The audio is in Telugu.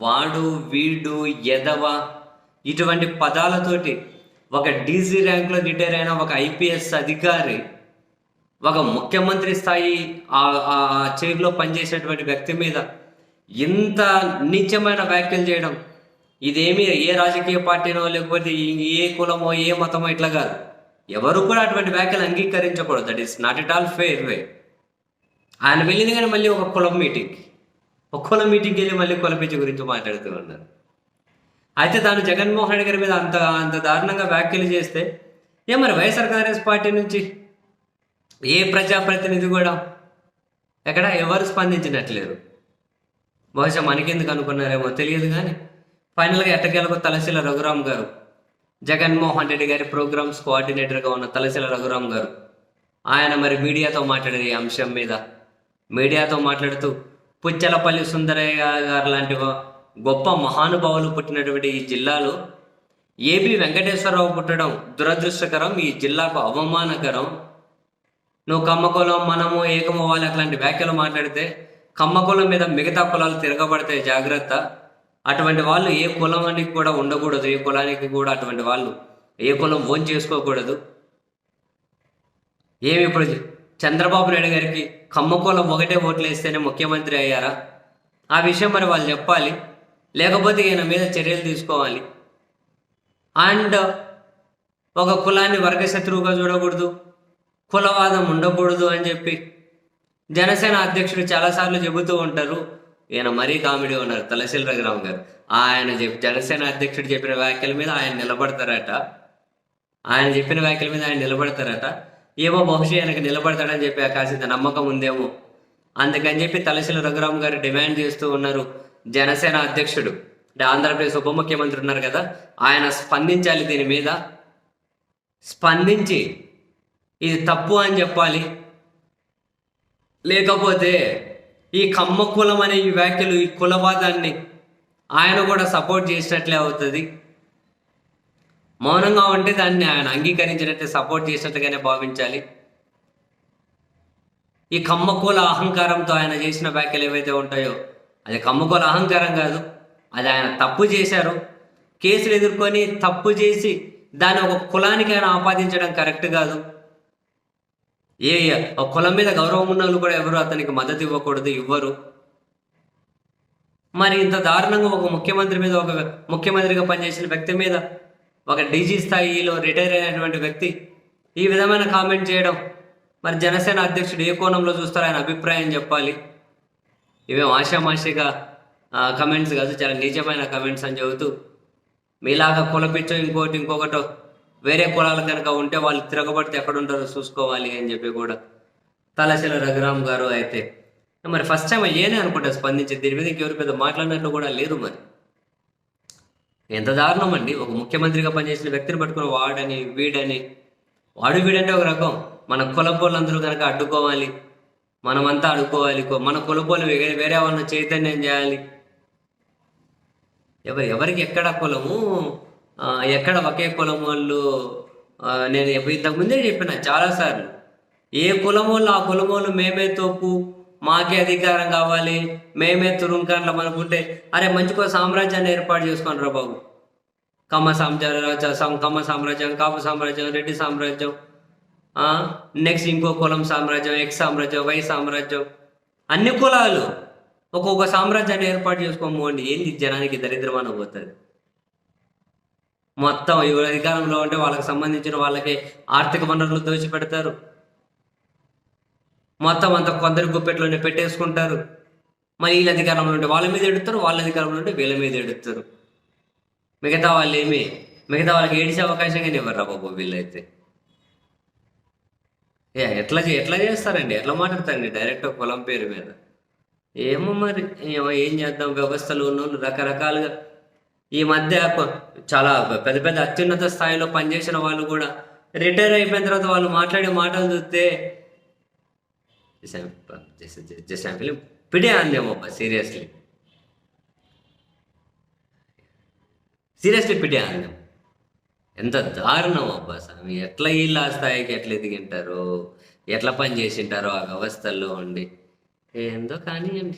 వాడు వీడు ఎదవ ఇటువంటి పదాలతోటి ఒక డీజీ ర్యాంక్లో రిటైర్ అయిన ఒక ఐపీఎస్ అధికారి ఒక ముఖ్యమంత్రి స్థాయి ఆ చైర్లో పనిచేసేటువంటి వ్యక్తి మీద ఇంత నీచమైన వ్యాఖ్యలు చేయడం ఇదేమి ఏ రాజకీయ పార్టీనో లేకపోతే ఏ కులమో ఏ మతమో ఇట్లా కాదు. ఎవరు కూడా అటువంటి వ్యాఖ్యలు అంగీకరించకూడదు. That is not at all fair way ఆయన వెళ్ళింది కానీ మళ్ళీ ఒక కులం మీటింగ్కి ఒక మీటింగ్కి వెళ్ళి మళ్ళీ కుల గురించి మాట్లాడుతూ ఉన్నారు. అయితే తాను జగన్మోహన్ రెడ్డి గారి మీద అంత అంత దారుణంగా వ్యాఖ్యలు చేస్తే ఏ మరి వైఎస్ఆర్ కాంగ్రెస్ పార్టీ నుంచి? ఏ ప్రజాప్రతినిధి కూడా ఎక్కడ ఎవరు స్పందించినట్లేరు? బహుశా మనకెందుకు అనుకున్నారేమో తెలియదు కానీ ఫైనల్గా ఎట్టకేలకు తలశీల రఘురామ్ గారు జగన్మోహన్ రెడ్డి గారి ప్రోగ్రామ్స్ కోఆర్డినేటర్గా ఉన్న తలశీల రఘురామ్ గారు ఆయన మరి మీడియాతో మాట్లాడారు ఈ అంశం మీద మీడియాతో మాట్లాడుతూ పుచ్చలపల్లి సుందరయ్య గారు లాంటి గొప్ప మహానుభావులు పుట్టినటువంటి ఈ జిల్లాలో ఏబి వెంకటేశ్వరరావు పుట్టడం దురదృష్టకరం ఈ జిల్లాకు అవమానకరం. నువ్వు కమ్మకులం మనము ఏకమవ్వాలి అట్లాంటి వ్యాఖ్యలు మాట్లాడితే కమ్మకులం మీద మిగతా కులాలు తిరగబడతాయి జాగ్రత్త. అటువంటి వాళ్ళు ఏ కులానికి కూడా ఉండకూడదు ఏ కులానికి కూడా అటువంటి వాళ్ళు ఏ కులం ఓన్ చేసుకోకూడదు. ఏమి ఇప్పుడు చంద్రబాబు నాయుడు గారికి కమ్మకోలం ఒకటే ఓట్లు వేస్తేనే ముఖ్యమంత్రి అయ్యారా? ఆ విషయం మరి వాళ్ళు చెప్పాలి. లేకపోతే ఈయన మీద చర్యలు తీసుకోవాలి. అండ్ ఒక కులాన్ని వర్గశత్రువుగా చూడకూడదు. కులవాదం ఉండకూడదు అని చెప్పి జనసేన అధ్యక్షుడు చాలాసార్లు చెబుతూ ఉంటారు. ఈయన మరీ కామెడీ ఉన్నారు. తలశీల రఘురామ్ గారు. ఆయన చెప్పి జనసేన అధ్యక్షుడు చెప్పిన వ్యాఖ్యల మీద ఆయన నిలబడతారట. ఆయన చెప్పిన వ్యాఖ్యల మీద ఆయన నిలబడతారట. ఏమో బహుశా వెనక నిలబడతాడని చెప్పి కాసింత నమ్మకం ఉందేమో. అందుకని చెప్పి తలశీల రఘురామ్ గారు డిమాండ్ చేస్తూ ఉన్నారు జనసేన అధ్యక్షుడు. అంటే ఆంధ్రప్రదేశ్ ఉప ముఖ్యమంత్రి ఉన్నారు కదా ఆయన స్పందించాలి దీని మీద. స్పందించి ఇది తప్పు అని చెప్పాలి. లేకపోతే ఈ కమ్మ కులం అనే ఈ వ్యాఖ్యలు ఈ కులవాదాన్ని ఆయన కూడా సపోర్ట్ చేసినట్లే అవుతుంది. మౌనంగా ఉంటే దాన్ని ఆయన అంగీకరించినట్టు సపోర్ట్ చేసినట్టుగానే భావించాలి. ఈ కమ్మకూల అహంకారంతో ఆయన చేసిన వ్యాఖ్యలు ఏవైతే ఉంటాయో అది కమ్మకూల అహంకారం కాదు అది ఆయన తప్పు చేశారు. కేసులు ఎదుర్కొని తప్పు చేసి దాన్ని ఒక కులానికి ఆయన ఆపాదించడం కరెక్ట్ కాదు. ఏ ఒక కులం మీద గౌరవం ఉన్న వాళ్ళు కూడా ఎవరు అతనికి మద్దతు ఇవ్వకూడదు ఇవ్వరు. మరి ఇంత దారుణంగా ఒక ముఖ్యమంత్రి మీద ఒక ముఖ్యమంత్రిగా పనిచేసిన వ్యక్తి మీద ఒక డీజీ స్థాయిలో రిటైర్ అయినటువంటి వ్యక్తి ఈ విధమైన కామెంట్ చేయడం మరి జనసేన అధ్యక్షుడు ఏ కోణంలో చూస్తారో ఆయన అభిప్రాయం చెప్పాలి. ఇవేం ఆషామాషిగా కమెంట్స్ కాదు చాలా నిజమైన కమెంట్స్ అని చెబుతూ మీలాగా కులపిచ్చో ఇంకోటి ఇంకొకటో వేరే కులాలు కనుక ఉంటే వాళ్ళు తిరగబడితే ఎక్కడుంటారో చూసుకోవాలి అని చెప్పి కూడా తలశీల రఘురామ్ గారు అయితే మరి ఫస్ట్ టైం ఏనే అనుకుంటా స్పందించి దీని మీద ఇంకెవరి పెద్ద మాట్లాడినట్లు కూడా లేదు మరి. ఎంత దారుణం అండి. ఒక ముఖ్యమంత్రిగా పనిచేసిన వ్యక్తిని పట్టుకుని వాడని వీడని. వాడు వీడంటే ఒక రకం. మన కులపోళ్ళందరూ కనుక అడ్డుకోవాలి మనమంతా అడ్డుకోవాలి మన కులపోలు వేరే వేరే వాళ్ళని చైతన్యం చేయాలి. ఎవరు ఎవరికి ఎక్కడ కులము? ఎక్కడ ఒకే కులం వాళ్ళు? నేను ఇంతకుముందే చెప్పిన చాలాసార్లు. ఏ కులం వాళ్ళు ఆ కులం వాళ్ళు మేమే తోపు? మాకే అధికారం కావాలి. మేమే తురుంకర్లం అనుకుంటే అరే మంచికో సామ్రాజ్యాన్ని ఏర్పాటు చేసుకోండి రా బాబు. కమ్మ సామ్రాజ్యం కమ్మ సామ్రాజ్యం కాపు సామ్రాజ్యం రెడ్డి సామ్రాజ్యం నెక్స్ట్ ఇంకో కులం సామ్రాజ్యం ఎక్స్ సామ్రాజ్యం వై సామ్రాజ్యం. అన్ని కులాలు ఒక్కొక్క సామ్రాజ్యాన్ని ఏర్పాటు చేసుకోమండి ఏంది? జనానికి దరిద్రమైన పోతుంది మొత్తం ఎవరు అధికారంలో ఉంటే వాళ్ళకి సంబంధించిన వాళ్ళకి ఆర్థిక వనరులు దోచిపెడతారు. మొత్తం అంతా కొందరి గుప్పెట్లోనే పెట్టేసుకుంటారు. మరి వీళ్ళ అధికారంలో ఉంటే వాళ్ళ మీద ఎడుతారు వాళ్ళ అధికారంలో ఉంటే వీళ్ళ మీద ఎడుతారు మిగతా వాళ్ళు ఏమి మిగతా వాళ్ళకి ఏడిచే అవకాశం కానీ ఇవ్వరు బాబు వీళ్ళైతే? ఏ ఎట్లా ఎట్లా చేస్తారండి? ఎట్లా మాట్లాడతారండి? డైరెక్ట్ పొలం పేరు మీద. ఏమో మరి ఏమో ఏం చేద్దాం? వ్యవస్థలు ఉన్న రకరకాలుగా. ఈ మధ్య చాలా పెద్ద పెద్ద అత్యున్నత స్థాయిలో పనిచేసిన వాళ్ళు కూడా రిటైర్ అయిపోయిన తర్వాత వాళ్ళు మాట్లాడే మాటలు చూస్తే జస్ట్ ఫిలిం పిడే అందేమో సీరియస్లీ సీరియస్లీ పిడే అందేమో ఎంత దారుణం అబ్బా స్వామి. ఎట్లా వీళ్ళు ఆ స్థాయికి ఎట్లా ఎదిగింటారు ఎట్లా పని చేసింటారో ఆ వ్యవస్థల్లో ఉండి. ఏందో కానీ